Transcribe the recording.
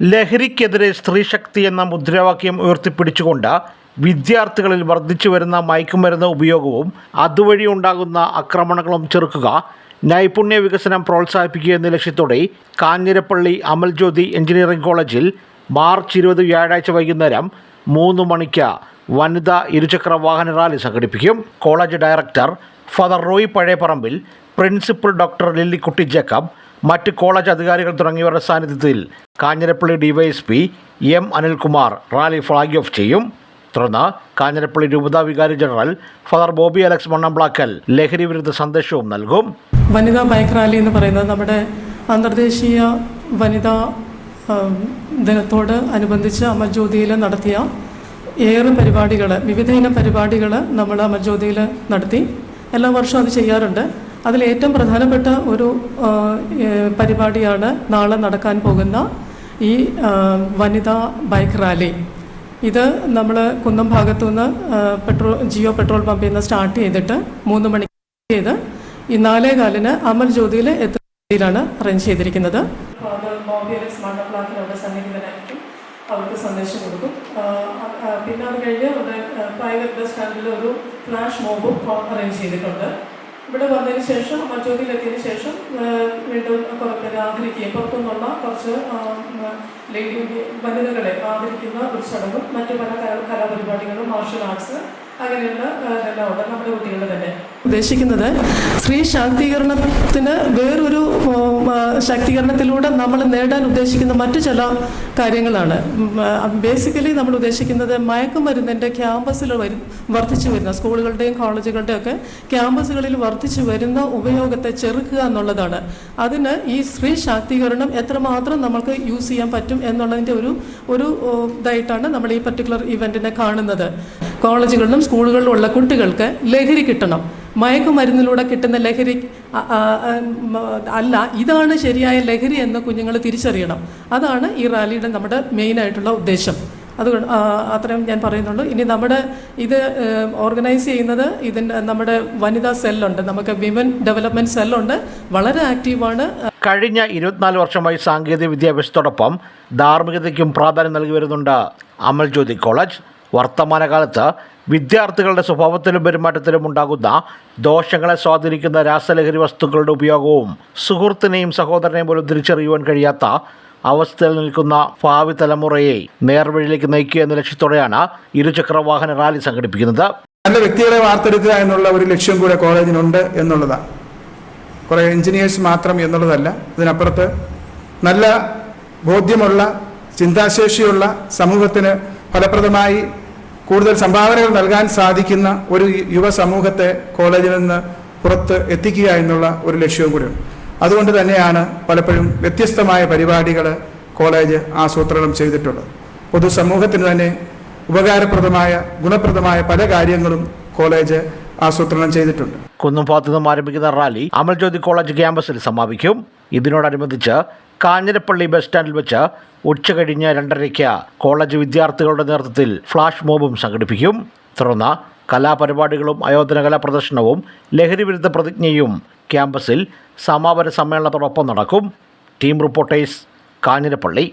ലഹരിക്കെതിരെ സ്ത്രീശക്തി എന്ന മുദ്രാവാക്യം ഉയർത്തിപ്പിടിച്ചുകൊണ്ട് വിദ്യാർത്ഥികളിൽ വർദ്ധിച്ചു വരുന്ന മയക്കുമരുന്ന് ഉപയോഗവും അതുവഴി ഉണ്ടാകുന്ന ആക്രമണങ്ങളും ചെറുക്കുക നൈപുണ്യ വികസനം പ്രോത്സാഹിപ്പിക്കുക എന്ന ലക്ഷ്യത്തോടെ കാഞ്ഞിരപ്പള്ളി അമൽജ്യോതി എഞ്ചിനീയറിംഗ് കോളേജിൽ മാർച്ച് ഇരുപത് വ്യാഴാഴ്ച വൈകുന്നേരം മൂന്ന് മണിക്ക് വനിതാ ഇരുചക്ര വാഹന റാലി സംഘടിപ്പിക്കും. College director father Roy Pazhayaparambil principal doctor Lillykutty Jacob മറ്റ് കോളേജ് അധികാരികൾ തുടങ്ങിയവരുടെ സാന്നിധ്യത്തിൽ Kanjirappally DYSP M Anilkumar rally flag off ചെയ്യും. തുടർന്ന് കാഞ്ഞിരപ്പള്ളി രൂപതാ വികാരി general father Bobby Alex Mannamplackal ലഹരി വിരുദ്ധ സന്ദേശവും നൽകും. വനിതാ ബൈക്ക് റാലി എന്ന് പറയുന്നത് നമ്മുടെ അന്തർദേശീയ വനിതാ ദിനത്തോട് അനുബന്ധിച്ച് അമർജ്യോതിയിൽ നടത്തിയ ഏറെ പരിപാടികൾ വിവിധ ഇനം പരിപാടികൾ നമ്മൾ അമർജ്യോതിയിൽ നടത്തി. എല്ലാ വർഷവും അത് ചെയ്യാറുണ്ട്. അതിൽ ഏറ്റവും പ്രധാനപ്പെട്ട ഒരു പരിപാടിയാണ് നാളെ നടക്കാൻ പോകുന്ന ഈ വനിതാ ബൈക്ക് റാലി. ഇത് നമ്മൾ കുന്നം ഭാഗത്തുനിന്ന് നിന്ന് പെട്രോൾ ജിയോ പെട്രോൾ പമ്പിൽ നിന്ന് സ്റ്റാർട്ട് ചെയ്തിട്ട് മൂന്ന് മണിക്ക് ചെയ്ത് ഈ നാലേ കാലിന് അമൽ ജ്യോതിയിൽ എത്തുന്നതിലാണ് അറേഞ്ച് ചെയ്തിരിക്കുന്നത്. അവർക്ക് സന്ദേശം കൊടുക്കും. പിന്നെ അത് കഴിഞ്ഞ് അവിടെ പ്രൈവറ്റ് ബസ് സ്റ്റാൻഡിൽ ഒരു ഫ്ലാഷ് മോബും അറേഞ്ച് ചെയ്തിട്ടുണ്ട്. ഇവിടെ വന്നതിന് ശേഷം എത്തിയതിന് ശേഷം വീണ്ടും കുറേ പേര് ആദരിക്കുകയും പുറത്തുനിന്നുള്ള കുറച്ച് ലേഡി വനിതകളെ ആദരിക്കുന്ന ഒരു ചടങ്ങും മറ്റു പല കലാപരിപാടികളും മാർഷൽ ആർട്സ് ഉദ്ദേശിക്കുന്നത് സ്ത്രീ ശാക്തീകരണത്തിന് വേറൊരു ശാക്തീകരണത്തിലൂടെ നമ്മൾ നേടാൻ ഉദ്ദേശിക്കുന്ന മറ്റു ചില കാര്യങ്ങളാണ്. ബേസിക്കലി നമ്മൾ ഉദ്ദേശിക്കുന്നത് മയക്കുമരുന്നിന്റെ ക്യാമ്പസിൽ വരും വർദ്ധിച്ചു വരുന്ന സ്കൂളുകളുടെയും കോളേജുകളുടെയും ഒക്കെ ക്യാമ്പസുകളിൽ വർദ്ധിച്ചു വരുന്ന ഉപയോഗത്തെ ചെറുക്കുക എന്നുള്ളതാണ്. അതിന് ഈ സ്ത്രീ ശാക്തീകരണം എത്രമാത്രം നമുക്ക് യൂസ് ചെയ്യാൻ പറ്റും എന്നുള്ളതിന്റെ ഒരു ഒരു ഇതായിട്ടാണ് നമ്മൾ ഈ പർട്ടിക്കുലർ ഇവന്റിനെ കാണുന്നത്. കോളേജുകളിലും സ്കൂളുകളിലും ഉള്ള കുട്ടികൾക്ക് ലഹരി കിട്ടണം. മയക്കുമരുന്നിലൂടെ കിട്ടുന്ന ലഹരി അല്ല ഇതാണ് ശരിയായ ലഹരി എന്ന് കുഞ്ഞുങ്ങൾ തിരിച്ചറിയണം. അതാണ് ഈ റാലിയുടെ നമ്മുടെ മെയിനായിട്ടുള്ള ഉദ്ദേശം. അതുകൊണ്ട് അത്രയും ഞാൻ പറയുന്നുള്ളൂ. ഇനി നമ്മുടെ ഇത് ഓർഗനൈസ് ചെയ്യുന്നത് ഇതിന്റെ നമ്മുടെ വനിതാ സെല്ലുണ്ട്. നമുക്ക് വിമൻ ഡെവലപ്മെന്റ് സെല്ലുണ്ട്. വളരെ ആക്റ്റീവാണ് കഴിഞ്ഞ ഇരുപത്തിനാല് വർഷമായി സാങ്കേതിക വിദ്യാഭ്യാസത്തോടൊപ്പം ധാർമ്മികതയ്ക്കും പ്രാധാന്യം നൽകി വരുന്നുണ്ട് അമൽ ജ്യോതി കോളേജ്. വർത്തമാനകാലത്ത് വിദ്യാർത്ഥികളുടെ സ്വഭാവത്തിലും പെരുമാറ്റത്തിലും ഉണ്ടാകുന്ന ദോഷങ്ങളെ സ്വാധീനിക്കുന്ന രാസലഹരി വസ്തുക്കളുടെ ഉപയോഗവും സുഹൃത്തിനെയും സഹോദരനെയും പോലും തിരിച്ചറിയുവാൻ കഴിയാത്ത അവസ്ഥയിൽ നിൽക്കുന്ന ഭാവി തലമുറയെ നേർവഴിയിലേക്ക് നയിക്കുക എന്ന ലക്ഷ്യത്തോടെയാണ് ഇരുചക്ര വാഹന റാലി സംഘടിപ്പിക്കുന്നത്. നല്ല വ്യക്തികളെ വാർത്തെടുക്കുക എന്നുള്ള ഒരു ലക്ഷ്യം കൂടെ കോളേജിനുണ്ട് എന്നുള്ളതാണ്. കുറേ എഞ്ചിനീയേഴ്സ് മാത്രം എന്നുള്ളതല്ല. ഇതിനപ്പുറത്ത് നല്ല ബോധ്യമുള്ള ചിന്താശേഷിയുള്ള സമൂഹത്തിന് ഫലപ്രദമായി കൂടുതൽ സംഭാവനകൾ നൽകാൻ സാധിക്കുന്ന ഒരു യുവ സമൂഹത്തെ കോളേജിൽ നിന്ന് പുറത്ത് എത്തിക്കുക എന്നുള്ള ഒരു ലക്ഷ്യവും കൂടിയുണ്ട്. അതുകൊണ്ട് തന്നെയാണ് പലപ്പോഴും വ്യത്യസ്തമായ പരിപാടികൾ കോളേജ് ആസൂത്രണം ചെയ്തിട്ടുള്ളത്. പൊതുസമൂഹത്തിന് തന്നെ ഉപകാരപ്രദമായ ഗുണപ്രദമായ പല കാര്യങ്ങളും കോളേജ് ആസൂത്രണം ചെയ്തിട്ടുണ്ട്. കുന്നുംഭാഗത്തു നിന്നും ആരംഭിക്കുന്ന റാലി അമൽജ്യോതി കോളേജ് ക്യാമ്പസിൽ സമാപിക്കും. ഇതിനോടനുബന്ധിച്ച് കാഞ്ഞിരപ്പള്ളി ബസ് സ്റ്റാൻഡിൽ വെച്ച് ഉച്ചകഴിഞ്ഞ് രണ്ടരയ്ക്ക് കോളേജ് വിദ്യാർത്ഥികളുടെ നേതൃത്വത്തിൽ ഫ്ലാഷ് മോബും സംഘടിപ്പിക്കും. തുടർന്ന് കലാപരിപാടികളും അയോധന കലാ പ്രദർശനവും ലഹരി വിരുദ്ധ പ്രതിജ്ഞയും ക്യാമ്പസിൽ സമാപന സമ്മേളനത്തോടൊപ്പം നടക്കും. Team reporters Kanjirappally.